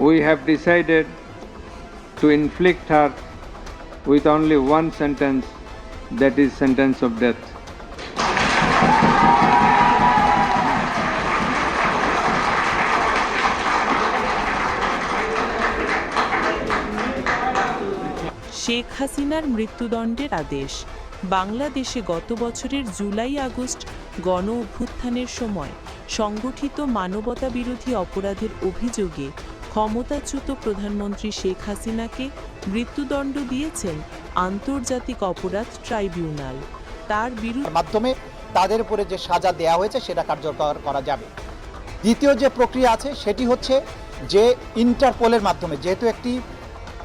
we have decided to inflict her with only one sentence, that is sentence of death. Sheikh হাসিনার মৃত্যুদণ্ডের আদেশ বাংলাদেশে গত বছরের জুলাই আগস্ট গণ অভ্যুত্থানের সময় সংগঠিত মানবতা বিরোধী অপরাধের অভিযোগে ক্ষমতাচ্যুত প্রধানমন্ত্রী শেখ হাসিনাকে মৃত্যুদণ্ড দিয়েছেন আন্তর্জাতিক অপরাধ ট্রাইব্যুনাল। তার বিরুদ্ধে মাধ্যমে তাদের উপরে যে সাজা দেওয়া হয়েছে, সেটা কার্যকর করা যাবে। দ্বিতীয় যে প্রক্রিয়া আছে, সেটি হচ্ছে যে ইন্টারপোলের মাধ্যমে, যেহেতু একটি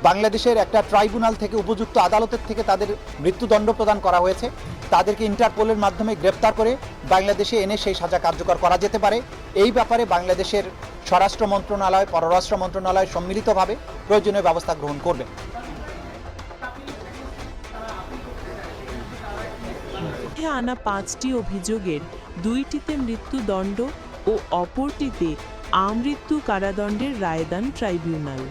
বাংলাদেশের একটা ট্রাইব্যুনাল থেকে উপযুক্ত আদালতের থেকে তাদের মৃত্যুদণ্ড প্রদান করা হয়েছে, তাদেরকে ইন্টারপোলের মাধ্যমে গ্রেপ্তার করে বাংলাদেশে এনে সেই সাজা কার্যকর করা যেতে পারে। এই ব্যাপারে বাংলাদেশের স্বরাষ্ট্র মন্ত্রণালয়, পররাষ্ট্র মন্ত্রণালয় সম্মিলিতভাবে প্রয়োজনীয় ব্যবস্থা গ্রহণ করবে। আনা পাঁচটি অভিযোগের, দুইটিতে মৃত্যুদণ্ড ও অপরটিতে আমৃত্যু কারাদণ্ডের রায়দান ট্রাইব্যুনাল।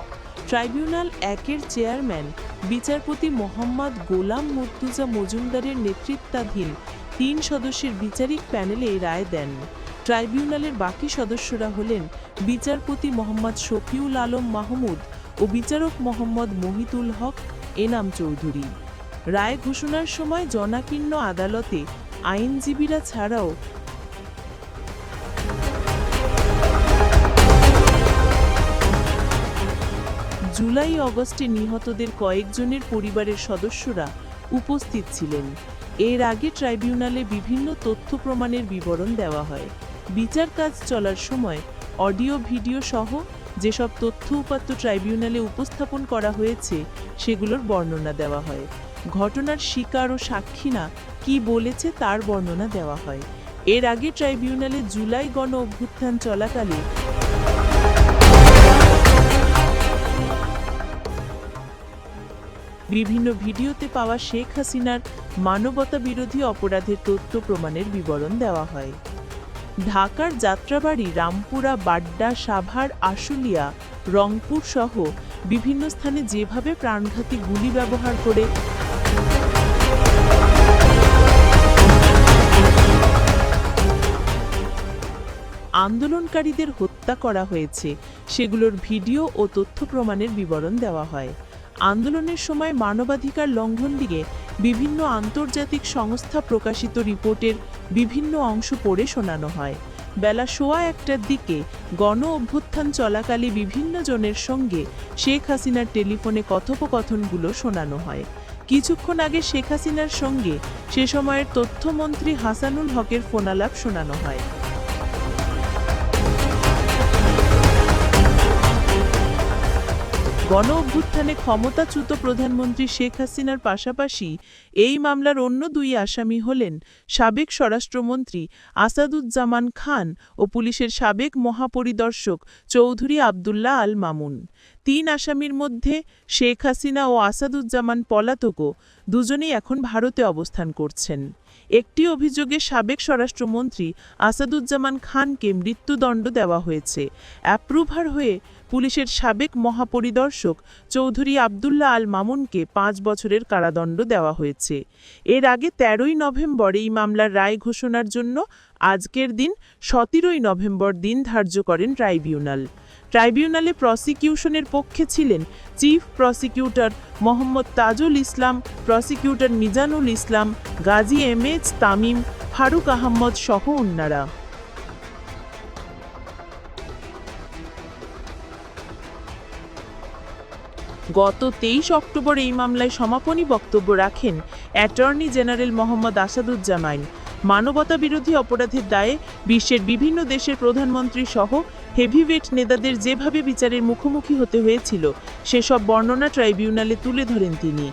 ট্রাইব্যুনাল একের চেয়ারম্যান, বিচারপতি মোহাম্মদ গোলাম মুর্তুজা মজুমদারের নেতৃত্বাধীন তিন সদস্যের বিচারিক প্যানেলে রায় দেন। ট্রাইব্যুনালের বাকি সদস্যরা হলেন বিচারপতি মোহাম্মদ শফিউল আলম মাহমুদ ও বিচারক মোহাম্মদ মহিতুল হক এনাম চৌধুরী। রায় ঘোষণার সময় জনাকীর্ণ আদালতে আইনজীবীরা ছাড়াও জুলাই অগস্টে নিহতদের কয়েকজনের পরিবারের সদস্যরা উপস্থিত ছিলেন। এর আগে ট্রাইব্যুনালে বিভিন্ন তথ্য প্রমাণের বিবরণ দেওয়া হয়। বিচার কাজ চলার সময় অডিও, ভিডিও সহ যেসব তথ্য উপাত্ত ট্রাইব্যুনালে উপস্থাপন করা হয়েছে, সেগুলোর বর্ণনা দেওয়া হয়। ঘটনার শিকার ও সাক্ষীরা কি বলেছে তার বর্ণনা দেওয়া হয়। এর আগে ট্রাইব্যুনালে জুলাই গণ অভ্যুত্থান চলাকালে বিভিন্ন ভিডিওতে পাওয়া শেখ হাসিনার মানবতা বিরোধী অপরাধের তথ্য প্রমাণের বিবরণ দেওয়া হয়। ঢাকার যাত্রাবাড়ি রামপুরা, বাড্ডা, সাভার, আশুলিয়া, রংপুর সহ বিভিন্ন স্থানে যেভাবে প্রাণঘাতী গুলি ব্যবহার করে আন্দোলনকারীদের হত্যা করা হয়েছে, সেগুলোর ভিডিও ও তথ্য প্রমাণের বিবরণ দেওয়া হয়। আন্দোলনের সময় মানবাধিকার লঙ্ঘন দিকে বিভিন্ন আন্তর্জাতিক সংস্থা প্রকাশিত রিপোর্টের বিভিন্ন অংশ পড়ে শোনানো হয়। বেলা সোয়া একটার দিকে গণ অভ্যুত্থান চলাকালে বিভিন্ন জনের সঙ্গে শেখ হাসিনার টেলিফোনে কথোপকথনগুলো শোনানো হয়। কিছুক্ষণ আগে শেখ হাসিনার সঙ্গে সে সময়ের তথ্যমন্ত্রী হাসানুল হকের ফোনালাপ শোনানো হয়। গণ অভ্যুত্থানে ক্ষমতাচ্যুত প্রধানমন্ত্রী শেখ হাসিনার পাশাপাশি এই মামলার অন্য দুই আসামি হলেন সাবেক স্বরাষ্ট্রমন্ত্রী আসাদুজ্জামান খান ও পুলিশের সাবেক মহাপরিদর্শক চৌধুরী আবদুল্লাহ আল মামুন। তিন আসামির মধ্যে শেখ হাসিনা ও আসাদুজ্জামান পলাতকও দুজনেই এখন ভারতে অবস্থান করছেন। একটি অভিযোগে সাবেক স্বরাষ্ট্রমন্ত্রী আসাদুজ্জামান খানকে মৃত্যুদণ্ড দেওয়া হয়েছে। অ্যাপ্রুভার হয়ে পুলিশের সাবেক মহাপরিদর্শক চৌধুরী আবদুল্লাহ আল মামুনকে পাঁচ বছরের কারাদণ্ড দেওয়া হয়েছে। এর আগে তেরোই নভেম্বর এই মামলার রায় ঘোষণার জন্য আজকের দিন সতেরোই নভেম্বর দিন ধার্য করেন ট্রাইব্যুনাল। ট্রাইব্যুনালে প্রসিকিউশনের পক্ষে ছিলেন chief prosecutor Mohammad Tajul Islam, prosecutor Mizanul Islam, Gazi M H Tamim, Faruk Ahmad সহ অন্যরা। গত তেইশ অক্টোবর এই মামলায় সমাপনী বক্তব্য রাখেন অ্যাটর্নি জেনারেল মোহাম্মদ আসাদুজ্জামান। মানবতা বিরোধী অপরাধের দায়ে বিশ্বের বিভিন্ন দেশের প্রধানমন্ত্রী সহ হেভিওয়েট নেতাদের যেভাবে বিচারের মুখোমুখি হতে হয়েছিল, সেসব বর্ণনা ট্রাইব্যুনালে তুলে ধরেন তিনি।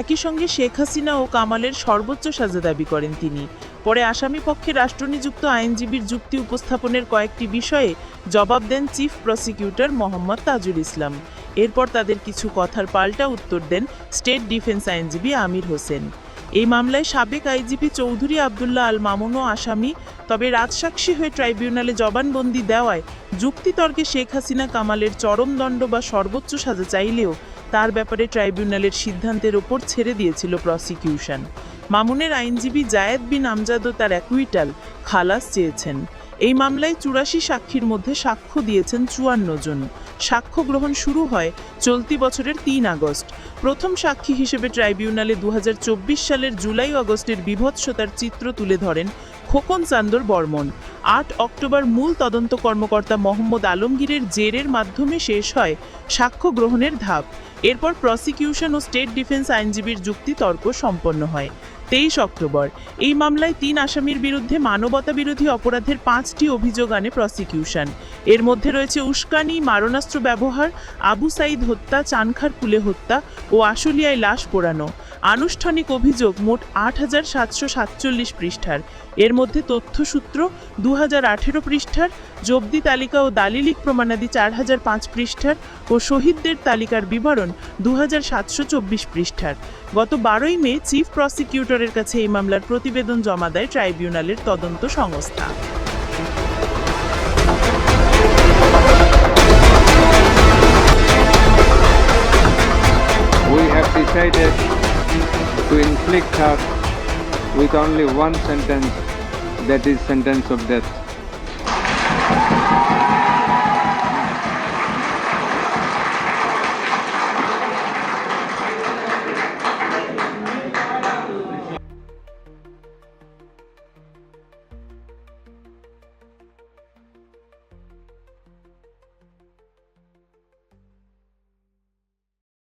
একই সঙ্গে শেখ হাসিনা ও কামালের সর্বোচ্চ সাজা দাবি করেন তিনি। পরে আসামি পক্ষে রাষ্ট্রনিযুক্ত আইনজীবীর যুক্তি উপস্থাপনের কয়েকটি বিষয়ে জবাব দেন চিফ প্রসিকিউটর মোহাম্মদ তাজুল ইসলাম। এরপর তাদের কিছু কথার পাল্টা উত্তর দেন স্টেট ডিফেন্স আইনজীবী আমির হোসেন। এই মামলায় সাবেক আইজিপি চৌধুরী আবদুল্লাহ আল মামুনও আসামি। তবে রাজসাক্ষী হয়ে ট্রাইব্যুনালে জবানবন্দি দেওয়ায় যুক্তিতর্কে শেখ হাসিনা কামালের চরমদণ্ড বা সর্বোচ্চ সাজা চাইলেও তার ব্যাপারে ট্রাইব্যুনালের সিদ্ধান্তের ওপর ছেড়ে দিয়েছিল প্রসিকিউশন। মামুনের আইনজীবী জায়েদ বিন আমজাদও তার অ্যাকুইটাল খালাস চেয়েছেন। এই মামলায় চুরাশি সাক্ষীর মধ্যে সাক্ষ্য দিয়েছেন চুয়ান্ন জন। সাক্ষ্য গ্রহণ শুরু হয় চলতি বছরের তিন আগস্ট। প্রথম সাক্ষী হিসেবে ট্রাইব্যুনালে দু হাজার চব্বিশ সালের জুলাই আগস্টের বিভৎসতার চিত্র তুলে ধরেন খোকন চান্দর বর্মন। আট অক্টোবর মূল তদন্ত কর্মকর্তা মোহাম্মদ আলমগীরের জেরের মাধ্যমে শেষ হয় সাক্ষ্য গ্রহণের ধাপ। এরপর প্রসিকিউশন ও স্টেট ডিফেন্স আইনজীবীর যুক্তি তর্ক সম্পন্ন হয়। তেইশ অক্টোবর। এই মামলায় তিন আসামির বিরুদ্ধে মানবতা বিরোধী অপরাধের পাঁচটি অভিযোগ আনে প্রসিকিউশন। এর মধ্যে রয়েছে উস্কানি, মারণাস্ত্র ব্যবহার, আবু সাইদ হত্যা, চানখার কুলে হত্যা ও আশুলিয়ায় লাশ পোড়ানো। আনুষ্ঠানিক অভিযোগ মোট আট হাজার সাতশো সাতচল্লিশ পৃষ্ঠার। এর মধ্যে তথ্যসূত্র দু হাজার আঠেরো পৃষ্ঠার, জব্দি তালিকা ও দালিলিক প্রমাণাদি চার হাজার পাঁচ পৃষ্ঠার ও শহীদদের তালিকার বিবরণ দু হাজার সাতশো চব্বিশ পৃষ্ঠার। গত বারোই মে চিফ প্রসিকিউটরের কাছে এই মামলার প্রতিবেদন জমা দেয় ট্রাইব্যুনালের তদন্ত সংস্থা। We have decided to inflict her with only one sentence, that is sentence of death.